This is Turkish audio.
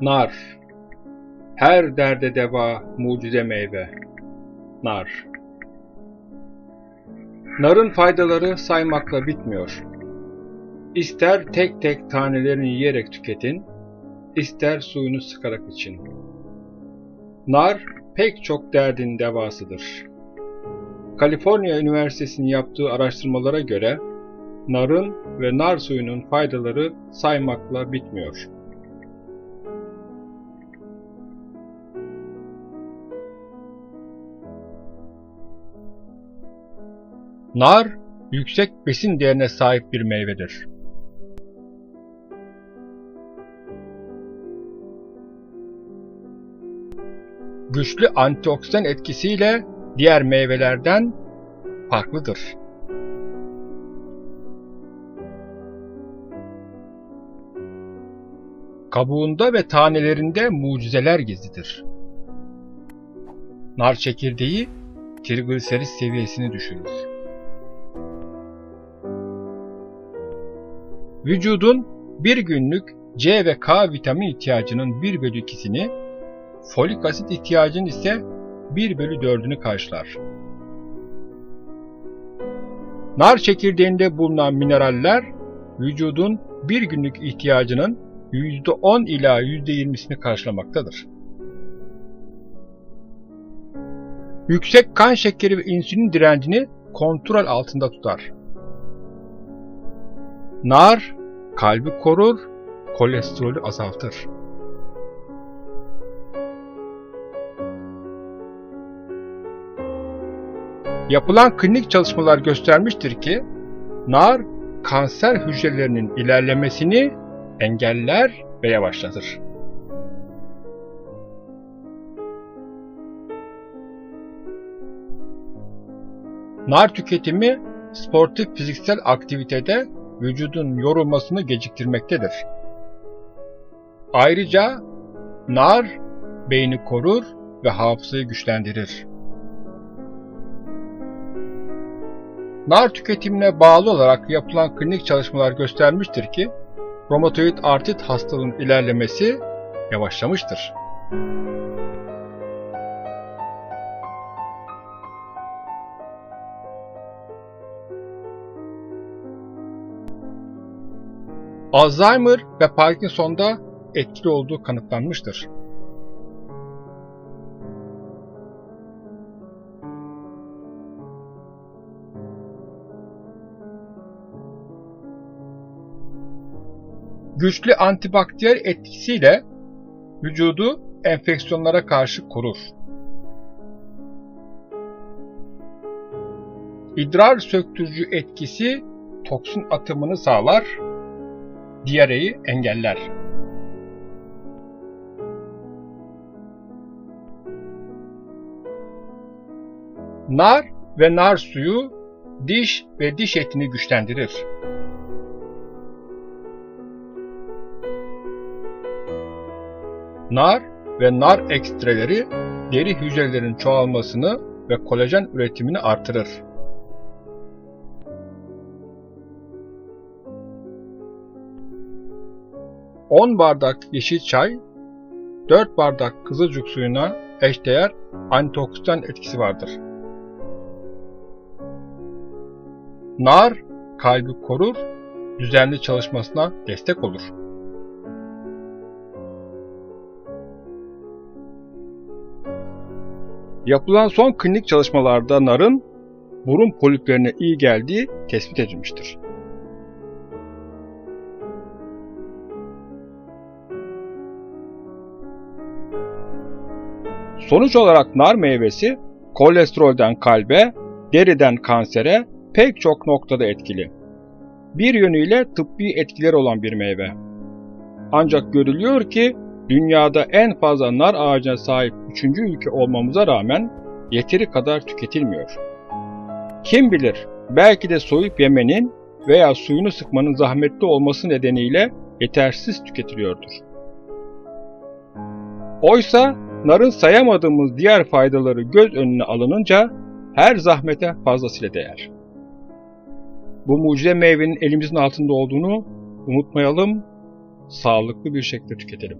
Nar. Her derde deva, mucize meyve. Nar. Narın faydaları saymakla bitmiyor. İster tek tek tanelerini yiyerek tüketin, ister suyunu sıkarak için. Nar pek çok derdin devasıdır. Kaliforniya Üniversitesi'nin yaptığı araştırmalara göre narın ve nar suyunun faydaları saymakla bitmiyor. Nar, yüksek besin değerine sahip bir meyvedir. Güçlü antioksidan etkisiyle diğer meyvelerden farklıdır. Kabuğunda ve tanelerinde mucizeler gizlidir. Nar çekirdeği trigliserit seviyesini düşürür. Vücudun bir günlük C ve K vitamin ihtiyacının 1 bölü 2'sini, folik asit ihtiyacının ise 1 bölü 4'ünü karşılar. Nar çekirdeğinde bulunan mineraller, vücudun bir günlük ihtiyacının %10 ila %20'sini karşılamaktadır. Yüksek kan şekeri ve insülin direncini kontrol altında tutar. Nar, kalbi korur, kolesterolü azaltır. Yapılan klinik çalışmalar göstermiştir ki, nar, kanser hücrelerinin ilerlemesini engeller ve yavaşlatır. Nar tüketimi sportif fiziksel aktivitede vücudun yorulmasını geciktirmektedir. Ayrıca nar beyni korur ve hafızayı güçlendirir. Nar tüketimine bağlı olarak yapılan klinik çalışmalar göstermiştir ki romatoid artrit hastalığının ilerlemesi yavaşlamıştır. Alzheimer ve Parkinson'da etkili olduğu kanıtlanmıştır. Güçlü antibakteriyel etkisiyle vücudu enfeksiyonlara karşı korur. İdrar söktürücü etkisi toksin atımını sağlar, diyareyi engeller. Nar ve nar suyu diş ve diş etini güçlendirir. Nar ve nar ekstreleri deri hücrelerin çoğalmasını ve kolajen üretimini artırır. On bardak yeşil çay, 4 bardak kızılcık suyuna eşdeğer antioksidan etkisi vardır. Nar, kalbi korur, düzenli çalışmasına destek olur. Yapılan son klinik çalışmalarda narın burun poliplerine iyi geldiği tespit edilmiştir. Sonuç olarak nar meyvesi kolesterolden kalbe, deriden kansere pek çok noktada etkili. Bir yönüyle tıbbi etkileri olan bir meyve. Ancak görülüyor ki dünyada en fazla nar ağacına sahip üçüncü ülke olmamıza rağmen yeteri kadar tüketilmiyor. Kim bilir belki de soyup yemenin veya suyunu sıkmanın zahmetli olması nedeniyle yetersiz tüketiliyordur. Oysa narın sayamadığımız diğer faydaları göz önüne alınınca her zahmete fazlasıyla değer. Bu mucize meyvenin elimizin altında olduğunu unutmayalım, sağlıklı bir şekilde tüketelim.